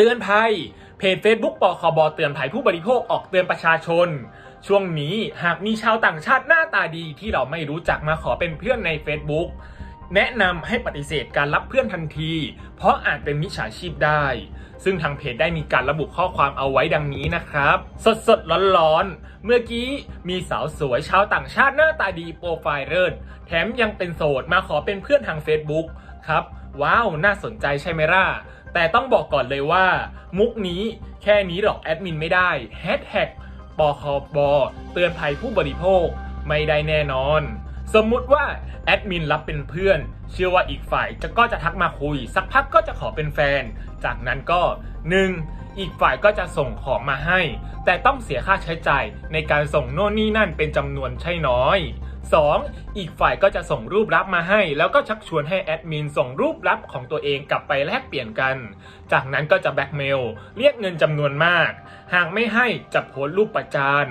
ตือนภัย เพจ Facebook ปคบเตือนภัยผู้บริโภคออกเตือนประชาชน ช่วงนี้หากมีชาวต่างชาติหน้าตาดีที่เราไม่รู้จักมาขอเป็นเพื่อนใน Facebook แนะนำให้ปฏิเสธการรับเพื่อนทันที เพราะอาจเป็นมิจฉาชีพได้ ซึ่งทางเพจได้มีการระบุข้อความเอาไว้ดังนี้นะครับ สดสดร้อนร้อนๆเมื่อกี้มีสาวสวยชาวต่างชาติหน้าตาดีโปรไฟล์เลิศแถมยังเป็นโสดมาขอเป็นเพื่อนทาง Facebook ครับ ว้าว น่าสนใจใช่ไหมล่ะ แต่ต้องบอกก่อนเลยว่า มุกนี้แค่นี้หรอกแอดมินไม่ได้แฮชแท็กปคบเตือนภัยผู้บริโภคไม่ได้แน่นอน สมมุติว่าแอดมินรับเป็นเพื่อน เชื่อว่าอีกฝ่ายจะก็จะทักมาคุย สักพักก็จะขอเป็นแฟน จากนั้นก็ 1. อีกฝ่ายก็จะส่งของมาให้ แต่ต้องเสียค่าใช้จ่ายในการส่งโน่นนี่นั่นเป็นจำนวนใช่น้อย 2. อีกฝ่ายก็จะส่งรูปลับมาให้ แล้วก็ชักชวนให้แอดมินส่งรูปลับของตัวเองกลับไปแลกเปลี่ยนกัน จากนั้นก็จะแบล็กเมลเรียกเงินจำนวนมาก หากไม่ให้จะโพสรูปประจาน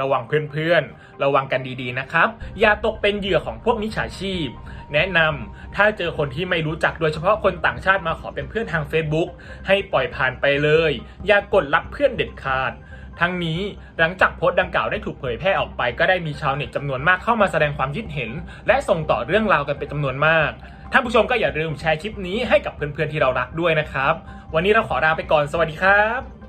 ระวังเพื่อนๆ ระวังกันดีๆนะครับ อย่าตกเป็นเหยื่อของพวกมิจฉาชีพ แนะนำถ้าเจอคนที่ไม่รู้จักโดยเฉพาะคนต่างชาติมาขอเป็นเพื่อนทาง Facebook ให้ปล่อยผ่านไปเลย อย่ากดรับเพื่อนเด็ดขาด ทั้งนี้หลังจากโพสต์ดังกล่าวได้ถูกเผยแพร่ออกไป ก็ได้มีชาวเน็ตจำนวนมากเข้ามาแสดงความคิดเห็น และส่งต่อเรื่องราวกันเป็นจำนวนมากท่านผู้ชมก็อย่าลืมแชร์คลิปนี้ให้กับเพื่อนๆที่เรารักด้วยนะครับ วันนี้เราขอลาไปก่อนสวัสดีครับ